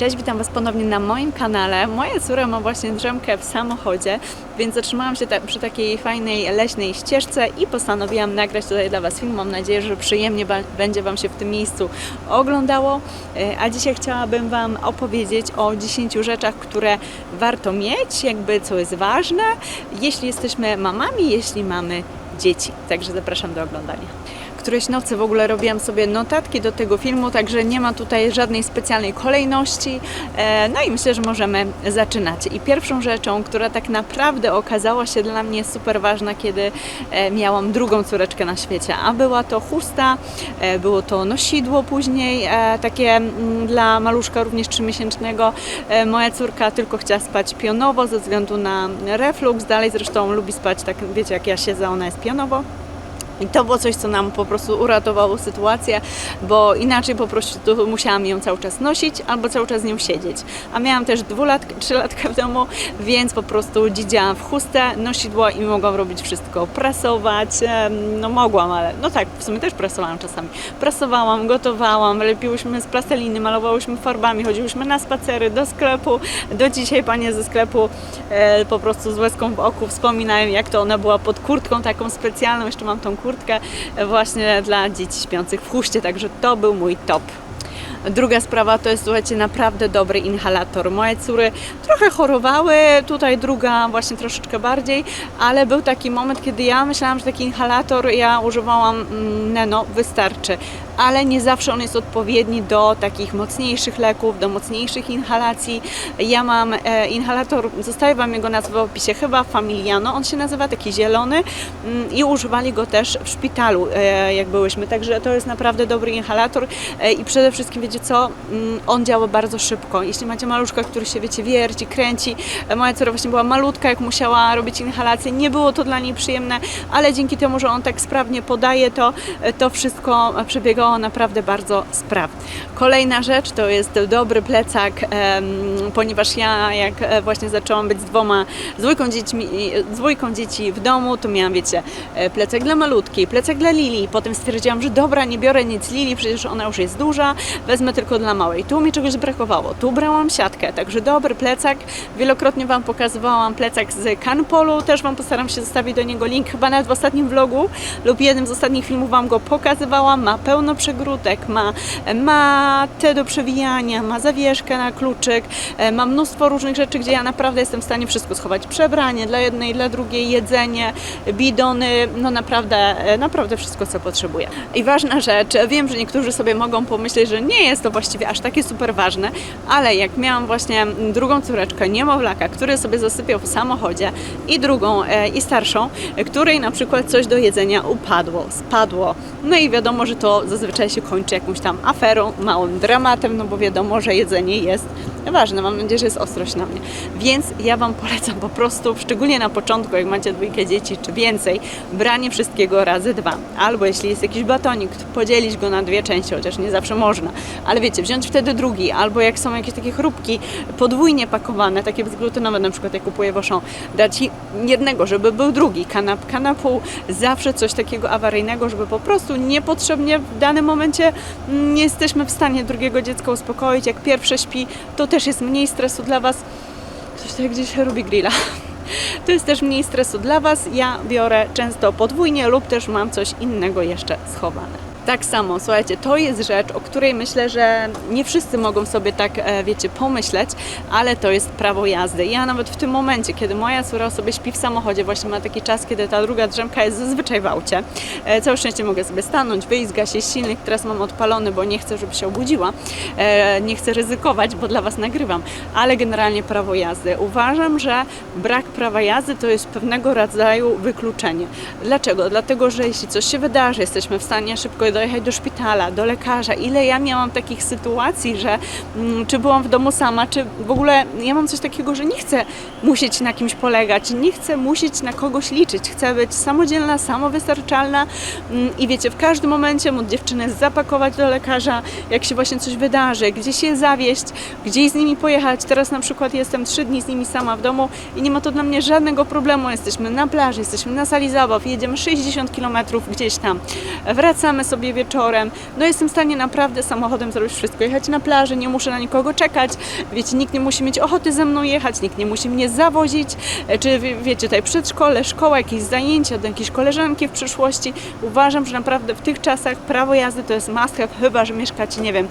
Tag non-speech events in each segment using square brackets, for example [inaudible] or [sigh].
Cześć, witam Was ponownie na moim kanale. Moja córa ma właśnie drzemkę w samochodzie, więc zatrzymałam się ta, przy takiej fajnej leśnej ścieżce i postanowiłam nagrać tutaj dla Was film. Mam nadzieję, że przyjemnie będzie Wam się w tym miejscu oglądało. E, A dzisiaj chciałabym Wam opowiedzieć o 10 rzeczach, które warto mieć, jakby co jest ważne, jeśli jesteśmy mamami, jeśli mamy dzieci. Także zapraszam do oglądania. Któreś nocy w ogóle robiłam sobie notatki do tego filmu, także nie ma tutaj żadnej specjalnej kolejności. E, No i myślę, że możemy zaczynać. I pierwszą rzeczą, która tak naprawdę okazała się dla mnie super ważna, kiedy e, miałam drugą córeczkę na świecie, a była to chusta, e, było to nosidło później, takie mm, dla maluszka również trzymiesięcznego. E, Moja córka tylko chciała spać pionowo ze względu na reflux, dalej zresztą lubi spać tak, wiecie, jak ja siedzę, ona jest pionowo. I to było coś, co nam po prostu uratowało sytuację, bo inaczej po prostu musiałam ją cały czas nosić albo cały czas z nią siedzieć. A miałam też dwulatkę, [laughs] trzylatkę w domu, więc po prostu dziedziałam w chustę, nosidło i mogłam robić wszystko. Prasować, no mogłam, ale no tak, w sumie też prasowałam czasami. Prasowałam, gotowałam, lepiłyśmy z plasteliny, malowałyśmy farbami, chodziłyśmy na spacery, do sklepu. Do dzisiaj panie ze sklepu e, po prostu z łezką w oku wspominają, jak to ona była pod kurtką taką specjalną, jeszcze mam tą kurtkę e, właśnie dla dzieci śpiących w huście, także to był mój top. Druga sprawa to jest, słuchajcie, naprawdę dobry inhalator. Moje córy trochę chorowały, tutaj druga właśnie troszeczkę bardziej, ale był taki moment, kiedy ja myślałam, że taki inhalator ja używałam mm, Neno, wystarczy, ale nie zawsze on jest odpowiedni do takich mocniejszych leków, do mocniejszych inhalacji. Ja mam e, inhalator, zostawię Wam jego nazwę w opisie, chyba Familiano, on się nazywa, taki zielony mm, i używali go też w szpitalu, e, jak byłyśmy, także to jest naprawdę dobry inhalator e, i przede wszystkim wiecie co, Mm, on działa bardzo szybko. Jeśli macie maluszka, który się wiecie wierci, kręci, moja córa właśnie była malutka, jak musiała robić inhalację, nie było to dla niej przyjemne, ale dzięki temu, że on tak sprawnie podaje to, to wszystko przebiegało naprawdę bardzo sprawnie. Kolejna rzecz to jest dobry plecak, ponieważ ja jak e, właśnie zaczęłam być z dwoma, dwójką, dziećmi, dwójką dzieci w domu, to miałam, wiecie, e, plecak dla malutkiej, plecak dla Lili. Potem stwierdziłam, że dobra, nie biorę nic Lili, przecież ona już jest duża, wezmę tylko dla małej. Tu mi czegoś brakowało, tu brałam siatkę, także dobry plecak. Wielokrotnie Wam pokazywałam plecak z Canpolu, też Wam postaram się zostawić do niego link, chyba nawet w ostatnim vlogu lub jednym z ostatnich filmów Wam go pokazywałam. Ma pełno przegródek, ma, ma te do przewijania, ma zawieszkę na kluczyk, e, ma mnóstwo różnych rzeczy, gdzie ja naprawdę jestem w stanie wszystko schować. Przebranie dla jednej, dla drugiej, jedzenie, bidony, no naprawdę, e, naprawdę wszystko, co potrzebuję. I ważna rzecz, wiem, że niektórzy sobie mogą pomyśleć, że nie jest to właściwie aż takie super ważne, ale jak miałam właśnie drugą córeczkę, niemowlaka, który sobie zasypiał w samochodzie i drugą e, i starszą, której na przykład coś do jedzenia upadło, spadło. No i wiadomo, że to zazwyczaj się kończy jakąś tam aferą, małym dramatem, no bo wiadomo, że jedzenie jest ważne. Mam nadzieję, że jest ostrość na mnie. Więc ja Wam polecam po prostu, szczególnie na początku, jak macie dwójkę dzieci czy więcej, branie wszystkiego razy dwa. Albo jeśli jest jakiś batonik, to podzielić go na dwie części, chociaż nie zawsze można. Ale wiecie, wziąć wtedy drugi, albo jak są jakieś takie chrupki podwójnie pakowane, takie bezglutenowe, na przykład jak kupuję woszą, dać jednego, żeby był drugi, kanapka na pół, zawsze coś takiego awaryjnego, żeby po prostu niepotrzebnie w danym momencie mm, nie jesteśmy w stanie drugiego dziecka uspokoić. Jak pierwsze śpi, to też jest mniej stresu dla Was. Ktoś tak gdzieś robi grilla. [laughs] To jest też mniej stresu dla Was. Ja biorę często podwójnie lub też mam coś innego jeszcze schowane. Tak samo, słuchajcie, to jest rzecz, o której myślę, że nie wszyscy mogą sobie tak, e, wiecie, pomyśleć, ale to jest prawo jazdy. Ja nawet w tym momencie, kiedy moja córa sobie śpi w samochodzie, właśnie ma taki czas, kiedy ta druga drzemka jest zazwyczaj w aucie, e, całe szczęście mogę sobie stanąć, wyjść, zgasić silnik, teraz mam odpalony, bo nie chcę, żeby się obudziła, e, nie chcę ryzykować, bo dla Was nagrywam, ale generalnie prawo jazdy. Uważam, że brak prawa jazdy to jest pewnego rodzaju wykluczenie. Dlaczego? Dlatego, że jeśli coś się wydarzy, jesteśmy w stanie szybko dojechać do szpitala, do lekarza. Ile ja miałam takich sytuacji, że mm, czy byłam w domu sama, czy w ogóle ja mam coś takiego, że nie chcę musieć na kimś polegać, nie chcę musieć na kogoś liczyć. Chcę być samodzielna, samowystarczalna mm, i wiecie, w każdym momencie móc dziewczynę zapakować do lekarza, jak się właśnie coś wydarzy, gdzieś je zawieść, gdzieś z nimi pojechać. Teraz na przykład jestem trzy dni z nimi sama w domu i nie ma to dla mnie żadnego problemu. Jesteśmy na plaży, jesteśmy na sali zabaw, jedziemy 60 km gdzieś tam. Wracamy sobie sobie wieczorem. No jestem w stanie naprawdę samochodem zrobić wszystko. Jechać na plażę, nie muszę na nikogo czekać. Wiecie, nikt nie musi mieć ochoty ze mną jechać, nikt nie musi mnie zawozić. E, Czy wie- wiecie, tutaj przedszkole, szkoła, jakieś zajęcia, do jakiejś koleżanki w przyszłości. Uważam, że naprawdę w tych czasach prawo jazdy to jest must have, chyba że mieszkacie, nie wiem,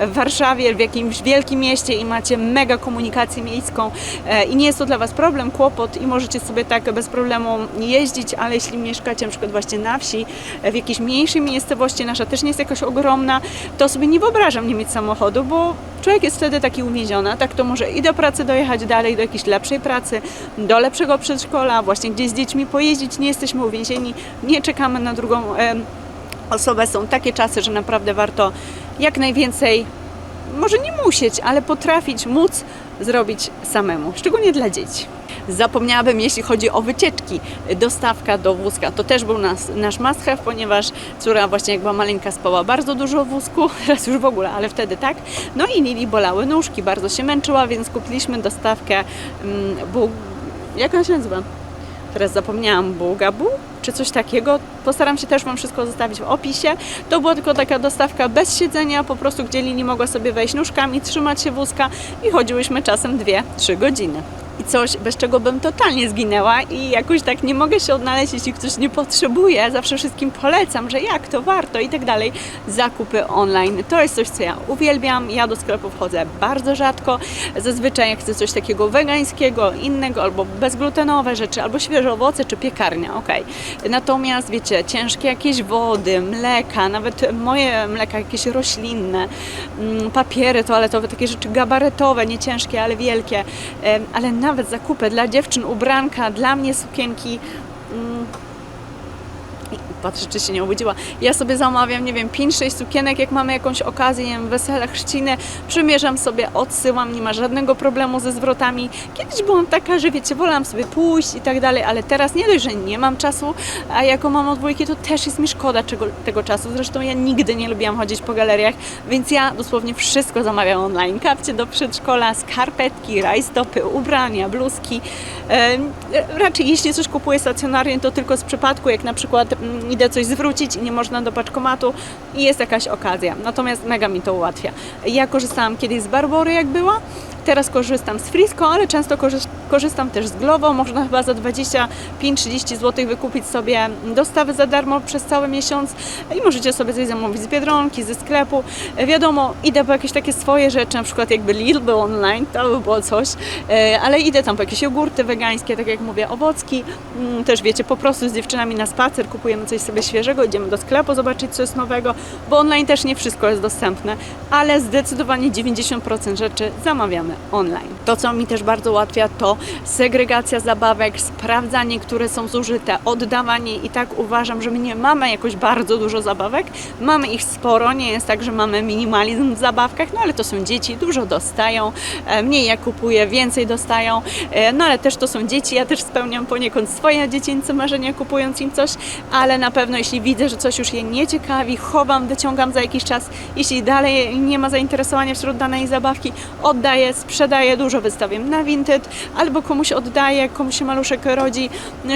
w Warszawie, w jakimś wielkim mieście i macie mega komunikację miejską e, i nie jest to dla Was problem, kłopot i możecie sobie tak bez problemu jeździć, ale jeśli mieszkacie na przykład właśnie na wsi, e, w jakiejś mniejszej miejscowości, nasza też nie jest jakoś ogromna, to sobie nie wyobrażam nie mieć samochodu, bo człowiek jest wtedy taki uwięziony, tak to może i do pracy dojechać dalej, do jakiejś lepszej pracy, do lepszego przedszkola, właśnie gdzieś z dziećmi pojeździć, nie jesteśmy uwięzieni, nie czekamy na drugą em, osobę. Są takie czasy, że naprawdę warto jak najwięcej, może nie musieć, ale potrafić, móc zrobić samemu, szczególnie dla dzieci. Zapomniałabym, jeśli chodzi o wycieczki, dostawka do wózka. To też był nas, nasz must have, ponieważ córa właśnie jak była maleńka spała bardzo dużo w wózku, [laughs] teraz już w ogóle, ale wtedy tak. No i Lili bolały nóżki, bardzo się męczyła, więc kupiliśmy dostawkę mm, bu... jak ona się nazywa? Teraz zapomniałam, Bugabu czy coś takiego. Postaram się też Wam wszystko zostawić w opisie. To była tylko taka dostawka bez siedzenia, po prostu gdzie Lili mogła sobie wejść nóżkami, trzymać się wózka i chodziłyśmy czasem 2-3 godziny. I coś, bez czego bym totalnie zginęła i jakoś tak nie mogę się odnaleźć, jeśli ktoś nie potrzebuje. Zawsze wszystkim polecam, że jak to warto i tak dalej. Zakupy online to jest coś, co ja uwielbiam. Ja do sklepów chodzę bardzo rzadko. Zazwyczaj jak chcę coś takiego wegańskiego, innego, albo bezglutenowe rzeczy, albo świeże owoce, czy piekarnia, ok. Natomiast wiecie, ciężkie jakieś wody, mleka, nawet moje mleka jakieś roślinne, mm, papiery toaletowe, takie rzeczy gabaretowe, nie ciężkie, ale wielkie, ale nawet zakupy dla dziewczyn, ubranka, dla mnie sukienki. Patrzę, czy się nie obudziła. Ja sobie zamawiam, nie wiem, 5-6 sukienek, jak mamy jakąś okazję, nie wiem, wesele, chrzciny, przymierzam sobie, odsyłam, nie ma żadnego problemu ze zwrotami. Kiedyś byłam taka, że wiecie, wolałam sobie pójść i tak dalej, ale teraz nie dość, że nie mam czasu, a jako mama dwójki, to też jest mi szkoda czego, tego czasu. Zresztą ja nigdy nie lubiłam chodzić po galeriach, więc ja dosłownie wszystko zamawiam online. Kapcie do przedszkola, skarpetki, rajstopy, ubrania, bluzki. Em, Raczej jeśli coś kupuję stacjonarnie, to tylko z przypadku, jak na przykład mm, idę coś zwrócić i nie można do paczkomatu i jest jakaś okazja. Natomiast mega mi to ułatwia. Ja korzystałam kiedyś z Barbory, jak była. Teraz korzystam z Frisco, ale często korzys- korzystam też z Glovo. Można chyba za 25-30 zł wykupić sobie dostawy za darmo przez cały miesiąc i możecie sobie coś zamówić z Biedronki, ze sklepu. Wiadomo, idę po jakieś takie swoje rzeczy, na przykład jakby Lidl był online, to by było coś, E, ale idę tam po jakieś jogurty wegańskie, tak jak mówię, owocki. Mm, Też wiecie, po prostu z dziewczynami na spacer kupujemy coś sobie świeżego, idziemy do sklepu zobaczyć co jest nowego, bo online też nie wszystko jest dostępne, ale zdecydowanie 90% rzeczy zamawiamy online. To, co mi też bardzo ułatwia, to segregacja zabawek, sprawdzanie, które są zużyte, oddawanie i tak uważam, że my nie mamy jakoś bardzo dużo zabawek, mamy ich sporo, nie jest tak, że mamy minimalizm w zabawkach, no ale to są dzieci, dużo dostają, e, mniej ja kupuję, więcej dostają, e, no ale też to są dzieci, ja też spełniam poniekąd swoje dziecięce marzenia kupując im coś, ale na pewno jeśli widzę, że coś już je nie ciekawi, chowam, wyciągam za jakiś czas, jeśli dalej nie ma zainteresowania wśród danej zabawki, oddaję, sprzedaję, dużo wystawiam na Vinted, albo komuś oddaję, komuś się maluszek rodzi,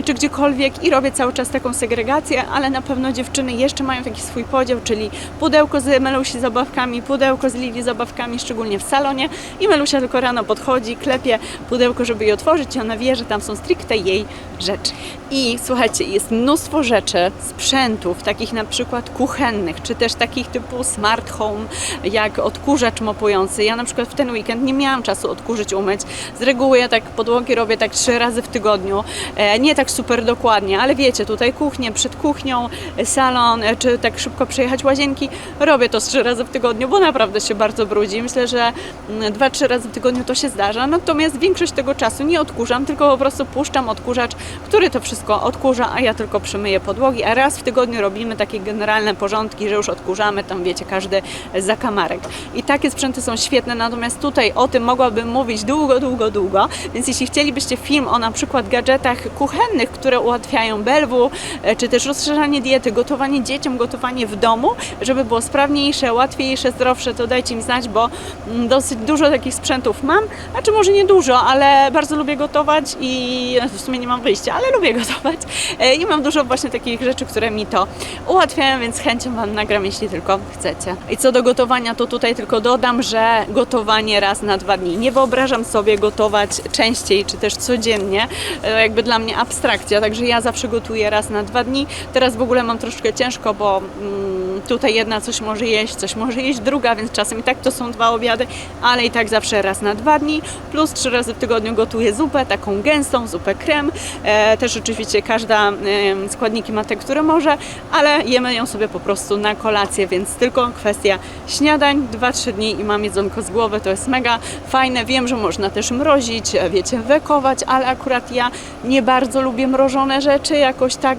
czy gdziekolwiek i robię cały czas taką segregację, ale na pewno dziewczyny jeszcze mają taki swój podział, czyli pudełko z Melusi zabawkami, pudełko z Lili zabawkami, szczególnie w salonie i Melusia tylko rano podchodzi, klepie pudełko, żeby je otworzyć i ona wie, że tam są stricte jej rzeczy. I słuchajcie, jest mnóstwo rzeczy, sprzętów, takich na przykład kuchennych, czy też takich typu smart home, jak odkurzacz mopujący. Ja na przykład w ten weekend nie miałam czasu odkurzyć, umyć. Z reguły ja tak podłogi robię tak trzy razy w tygodniu. E, nie tak super dokładnie, ale wiecie, tutaj kuchnię, przed kuchnią, e, salon, e, czy tak szybko przejechać łazienki. Robię to trzy razy w tygodniu, bo naprawdę się bardzo brudzi. Myślę, że mm, dwa, trzy razy w tygodniu to się zdarza. Natomiast większość tego czasu nie odkurzam, tylko po prostu puszczam odkurzacz, który to wszystko odkurza, a ja tylko przymyję podłogi. A raz w tygodniu robimy takie generalne porządki, że już odkurzamy tam, wiecie, każdy zakamarek. I takie sprzęty są świetne, natomiast tutaj o tym mogłabym mówić długo, długo, długo, więc jeśli chcielibyście film o na przykład gadżetach kuchennych, które ułatwiają belwu, e, czy też rozszerzanie diety, gotowanie dzieciom, gotowanie w domu, żeby było sprawniejsze, łatwiejsze, zdrowsze, to dajcie mi znać, bo mm, dosyć dużo takich sprzętów mam, znaczy może nie dużo, ale bardzo lubię gotować i w sumie nie mam wyjścia, ale lubię gotować. E, i mam dużo właśnie takich rzeczy, które mi to ułatwiają, więc chęcią Wam nagram, jeśli tylko chcecie. I co do gotowania, to tutaj tylko dodam, że gotowanie raz na dwa dni. Nie wyobrażam sobie gotować częściej, czy też codziennie, E, jakby dla mnie abstrakcja, także ja zawsze gotuję raz na dwa dni. Teraz w ogóle mam troszkę ciężko, bo mm, tutaj jedna coś może jeść, coś może jeść druga, więc czasem i tak to są dwa obiady, ale i tak zawsze raz na dwa dni, plus trzy razy w tygodniu gotuję zupę, taką gęstą, zupę krem. E, też oczywiście każda em, składniki ma te, które może, ale jemy ją sobie po prostu na kolację, więc tylko kwestia śniadań, 2-3 dni i mam jedzonko z głowy, to jest mega fajne. Wiem, że można też mrozić, e, wiecie, wekować, ale akurat ja nie bardzo lubię mrożone rzeczy, jakoś tak,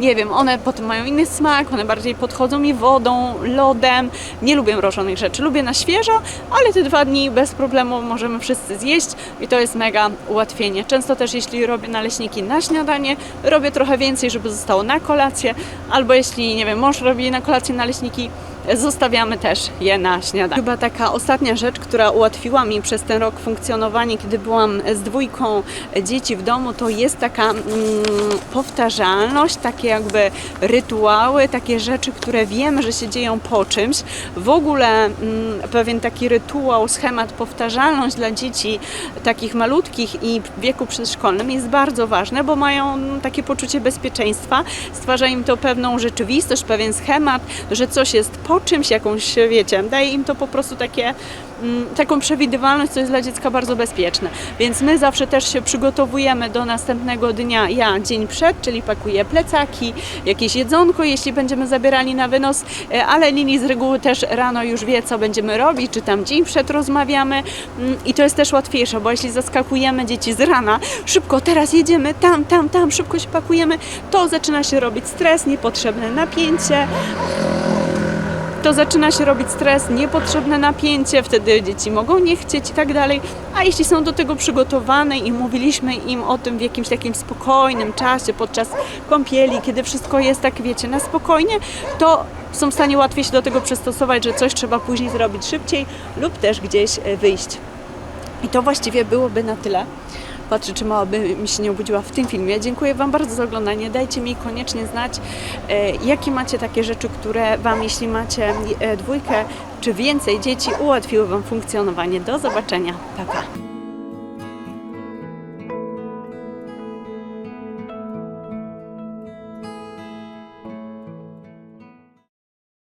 nie wiem, one potem mają inny smak, one bardziej podchodzą mi wodą, lodem. Nie lubię mrożonych rzeczy, lubię na świeżo, ale te dwa dni bez problemu możemy wszyscy zjeść i to jest mega ułatwienie. Często też jeśli robię naleśniki na śniadanie, robię trochę więcej, żeby zostało na kolację, albo jeśli, nie wiem, mąż robi na kolację naleśniki, zostawiamy też je na śniadanie. Chyba taka ostatnia rzecz, która ułatwiła mi przez ten rok funkcjonowanie, kiedy byłam z dwójką dzieci w domu, to jest taka mm, powtarzalność, takie jakby rytuały, takie rzeczy, które wiemy, że się dzieją po czymś. W ogóle mm, pewien taki rytuał, schemat, powtarzalność dla dzieci takich malutkich i w wieku przedszkolnym jest bardzo ważne, bo mają takie poczucie bezpieczeństwa, stwarza im to pewną rzeczywistość, pewien schemat, że coś jest po czymś, jakąś, wiecie, daje im to po prostu takie, mm, taką przewidywalność, co jest dla dziecka bardzo bezpieczne. Więc my zawsze też się przygotowujemy do następnego dnia, ja dzień przed, czyli pakuję plecaki, jakieś jedzonko, jeśli będziemy zabierali na wynos, e, ale Lili z reguły też rano już wie, co będziemy robić, czy tam dzień przed rozmawiamy. Mm, i to jest też łatwiejsze, bo jeśli zaskakujemy dzieci z rana, szybko teraz jedziemy tam, tam, tam, szybko się pakujemy, to zaczyna się robić stres, niepotrzebne napięcie, to zaczyna się robić stres, niepotrzebne napięcie, wtedy dzieci mogą nie chcieć i tak dalej. A jeśli są do tego przygotowane i mówiliśmy im o tym w jakimś takim spokojnym czasie, podczas kąpieli, kiedy wszystko jest tak, wiecie, na spokojnie, to są w stanie łatwiej się do tego przystosować, że coś trzeba później zrobić szybciej lub też gdzieś wyjść. I to właściwie byłoby na tyle. Patrzę, czy mała by mi się nie obudziła w tym filmie. Dziękuję Wam bardzo za oglądanie. Dajcie mi koniecznie znać, e, jakie macie takie rzeczy, które Wam, jeśli macie e, dwójkę czy więcej dzieci, ułatwiły Wam funkcjonowanie. Do zobaczenia. Pa, pa.